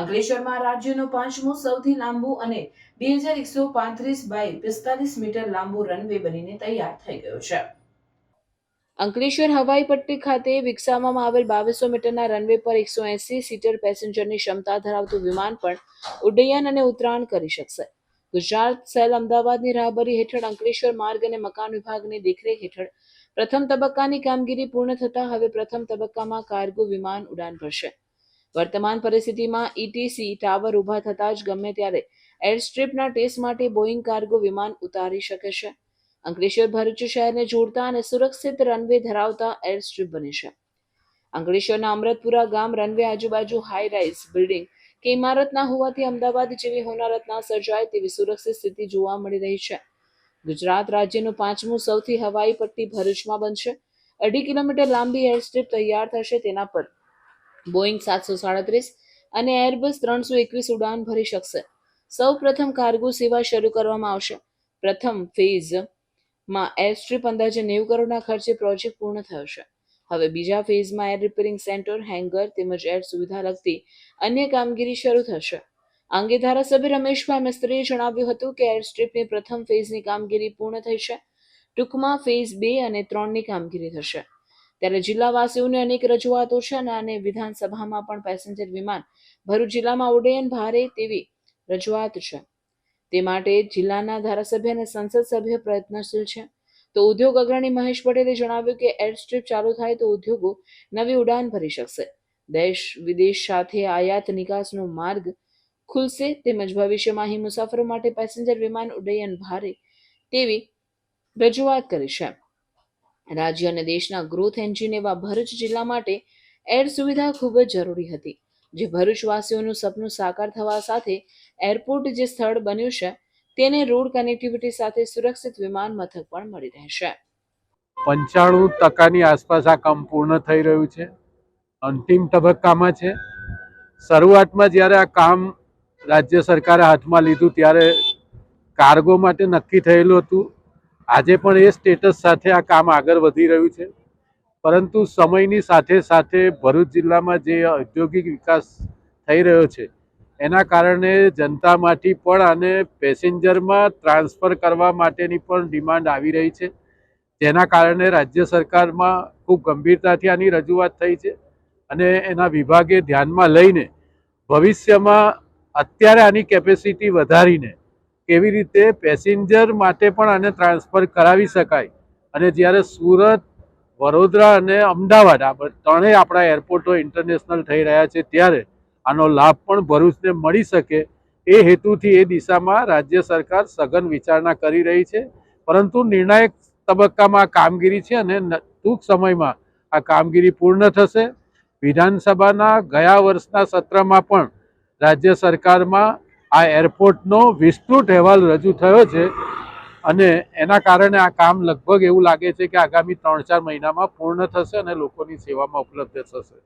અંકલેશ્વરમાં રાજ્યનો પાંચમો સૌથી લાંબો અને બે હજાર એકસો પાંત્રીસ બાય પિસ્તાલીસ મીટર લાંબો રનવે બનીને તૈયાર થઈ ગયો છે. અંકલેશ્વર હવાઈ પટ્ટી ખાતે વિકસાવવામાં આવેલ બાવીસો મીટરના રનવે પર એકસો એસી સીટર પેસેન્જરની ક્ષમતા ધરાવતું વિમાન પણ ઉડ્ડયન અને ઉતરાણ કરી શકશે. ગુજરાત સેલ અમદાવાદની રાહબરી હેઠળ અંકલેશ્વર માર્ગ અને મકાન વિભાગની દેખરેખ હેઠળ પ્રથમ તબક્કાની કામગીરી પૂર્ણ થતા હવે પ્રથમ તબક્કામાં કાર્ગો વિમાન ઉડાન ભરશે. વર્તમાન પરિસ્થિતિમાં ઈટીસી ટાવર ઊભા થતાં જ ગમે ત્યારે એરસ્ટ્રીપના ટેસ્ટ માટે બોઈંગ કાર્ગો વિમાન ઉતારી શકે છે. અંકલેશ્વર, ભરૂચ શહેરને જોડતા અને સુરક્ષિત રનવે ધરાવતા એરસ્ટ્રીપ બને છે. અંકલેશ્વરના અમૃતપુરા ગામ રનવે આજુબાજુ હાઈ રાઇઝ બિલ્ડિંગ કે ઇમારતના હોવાથી અમદાવાદ જેવી હોનારત ના સર્જાય તેવી સુરક્ષિત સ્થિતિ જોવા મળી રહી છે. ગુજરાત રાજ્યનું પાંચમું સૌથી હવાઈ પટ્ટી ભરૂચમાં બનશે. અઢી કિલોમીટર લાંબી એરસ્ટ્રીપ તૈયાર થશે તેના પર. બોઈંગ સાતસો સાડત્રીસ અને એરબસ ત્રણસો એકવીસ ઉડાન ભરી શકશે. સૌ પ્રથમ કાર્ગો સેવા શરૂ કરવામાં આવશે. પ્રથમ ફેઝમાં એરસ્ટ્રીપ અંદાજે નેવું કરોડના ખર્ચે પ્રોજેક્ટ પૂર્ણ થયો છે. હવે બીજા ફેઝમાં એર રિપેરિંગ સેન્ટર હેંગર તેમજ એર સુવિધા લગતી અન્ય કામગીરી શરૂ થશે. આ અંગે ધારાસભ્ય રમેશભાઈ મિસ્ત્રીએ જણાવ્યું હતું કે એરસ્ટ્રીપની પ્રથમ ફેઝની કામગીરી પૂર્ણ થઈ છે. ટૂંકમાં ફેઝ બે અને ત્રણની કામગીરી થશે. ત્યારે જિલ્લાવાસીઓની અનેક રજૂઆતો છે અને આને વિધાનસભામાં પણ પેસેન્જર વિમાન ભરૂચ જિલ્લામાં ઉડ્ડયન ભારે તેવી રજૂઆત છે. તે માટે જિલ્લાના ધારાસભ્ય અને સંસદ સભ્ય પ્રયત્નશીલ છે. તો ઉદ્યોગ અગ્રણી મહેશ પટેલે જણાવ્યું કે એર સ્ટ્રીપ ચાલુ થાય તો ઉદ્યોગો નવી ઉડાન ભરી શકશે. દેશ વિદેશ સાથે આયાત નિકાસનો માર્ગ ખુલશે તેમજ ભવિષ્યમાં અહીં મુસાફરો માટે પેસેન્જર વિમાન ઉડ્ડયન ભારે તેવી રજૂઆત કરી છે. રાજ્ય અને દેશના ગ્રોથ એન્જિન એવા ભરૂચ જિલ્લા માટે એર સુવિધા ખૂબ જ જરૂરી હતી. જે ભરૂચવાસીઓનું સપનું સાકાર થવા સાથે એરપોર્ટ જે સ્થળ બન્યું છે, તેને રોડ કનેક્ટિવિટી સાથે સુરક્ષિત વિમાન મથક પણ મળી રહેશે. પંચાણું ટકાની આસપાસ આ કામ પૂર્ણ થઈ રહ્યું છે. અંતિમ તબક્કામાં છે. શરૂઆતમાં જ્યારે આ કામ રાજ્ય સરકારે હાથમાં લીધું ત્યારે કાર્ગો માટે નક્કી થયેલું હતું. આજે પણ એ સ્ટેટસ સાથે આ કામ આગળ વધી રહ્યું છે. પરંતુ સમયની સાથે સાથે ભરૂચ જિલ્લામાં જે ઔદ્યોગિક વિકાસ થઈ રહ્યો છે, એના કારણે જનતામાંથી પણ આને પેસેન્જરમાં ટ્રાન્સફર કરવા માટેની પણ ડિમાન્ડ આવી રહી છે. જેના કારણે રાજ્ય સરકારમાં ખૂબ ગંભીરતાથી આની રજૂઆત થઈ છે અને એના વિભાગે ધ્યાનમાં લઈને ભવિષ્યમાં અત્યારે આની કેપેસિટી વધારીને કેવી રીતે પેસેન્જર માટે પણ આને ટ્રાન્સફર કરાવી શકાય? અને જ્યારે સુરત, વડોદરા અને અમદાવાદ, આ ત્રણેય આપણા એરપોર્ટો ઇન્ટરનેશનલ થઈ રહ્યા છે, ત્યારે આનો લાભ પણ ભરૂચને મળી શકે એ હેતુથી એ દિશામાં રાજ્ય સરકાર સઘન વિચારણા કરી રહી છે. પરંતુ નિર્ણાયક તબક્કામાં કામગીરી છે અને ટૂંક સમયમાં આ કામગીરી પૂર્ણ થશે. વિધાનસભાના ગયા વર્ષના સત્રમાં પણ રાજ્ય સરકારમાં આ એરપોર્ટનો વિસ્તૃત અહેવાલ રજૂ થયો છે અને એના કારણે આ કામ લગભગ એવું લાગે છે કે આગામી ત્રણ ચાર મહિનામાં પૂર્ણ થશે અને લોકોની સેવામાં ઉપલબ્ધ થશે.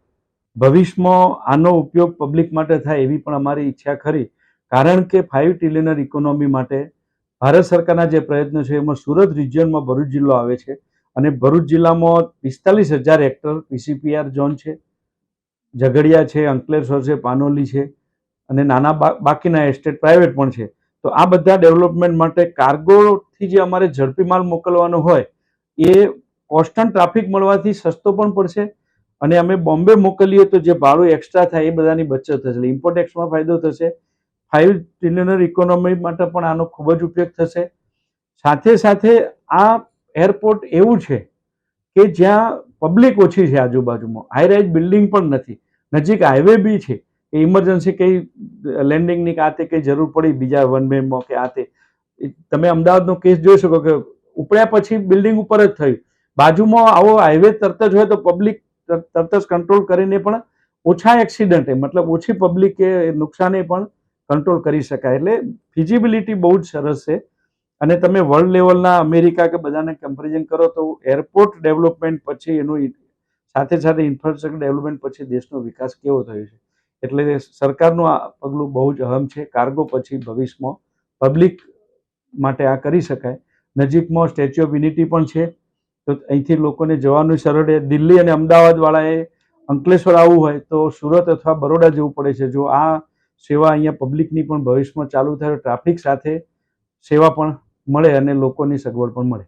ભવિષ્યમાં આનો ઉપયોગ પબ્લિક માટે થાય એવી પણ અમારી ઈચ્છા ખરી. કારણ કે ફાઇવ ટ્રિલિયનર ઇકોનોમી માટે ભારત સરકારના જે પ્રયત્નો છે એમાં સુરત રિજિયનમાં ભરૂચ જિલ્લો આવે છે અને ભરૂચ જિલ્લામાં પિસ્તાલીસ હજાર હેક્ટર પીસીપીઆર ઝોન છે. ઝઘડિયા છે, અંકલેશ્વર છે, પાનોલી છે. અને નાના બાકીના એસ્ટેટ પ્રાઇવેટ પણ છે. તો આ બધા ડેવલપમેન્ટ માટે કાર્ગોથી જે અમારે ઝડપી માલ મોકલવાનો હોય, એ કોન્સ્ટન્ટ ટ્રાફિક મળવાથી સસ્તો પણ પડશે અને અમે બોમ્બે મોકલીએ તો જે ભાડું એક્સ્ટ્રા થાય એ બધાની બચત થશે. ઇમ્પોર્ટ એક્સમાં ફાયદો થશે. ફાઇવ ટ્રિલિયનર ઇકોનોમી માટે પણ આનો ખૂબ જ ઉપયોગ થશે. સાથે સાથે આ એરપોર્ટ એવું છે કે જ્યાં પબ્લિક ઓછી છે આજુબાજુમાં. હાઈ રાઇઝ બિલ્ડિંગ પણ નથી. નજીક હાઈવે બી છે. એ ઇમરજન્સી કંઈ લેન્ડિંગની કે આ તે કંઈ જરૂર પડી બીજા વન વેમાં કે આ તે? તમે અમદાવાદનો કેસ જોઈ શકો કે ઉપડ્યા પછી બિલ્ડિંગ ઉપર જ થયું. બાજુમાં આવો હાઈવે તરત જ હોય તો પબ્લિક તરત જ કંટ્રોલ કરીને પણ ઓછા એક્સિડન્ટ મતલબ ઓછી પબ્લિકે નુકસાને પણ કંટ્રોલ કરી શકાય. એટલે ફિઝિબિલિટી બહુ જ સરસ છે. અને તમે વર્લ્ડ લેવલના અમેરિકા કે બધાને કમ્પેરિઝન કરો તો એરપોર્ટ ડેવલપમેન્ટ પછી એનું સાથે સાથે ઇન્ફ્રાસ્ટ્રક્ચર ડેવલપમેન્ટ પછી દેશનો વિકાસ કેવો થયો છે? એટલે સરકારનું આ પગલું બહુ જ અહમ છે. કાર્ગો પછી ભવિષ્યમાં પબ્લિક માટે આ કરી શકાય. નજીકમાં સ્ટેચ્યુ ઓફ યુનિટી પણ છે. તો અહીંથી લોકોને જવાનું સરળ છે દિલ્હી અને અમદાવાદવાળાએ અંકલેશ્વર આવવું હોય તો સુરત અથવા બરોડા જવું પડે છે. જો આ સેવા અહીંયા પબ્લિકની પણ ભવિષ્યમાં ચાલુ થાય ટ્રાફિક સાથે સેવા પણ મળે અને લોકોની સગવડ પણ મળે.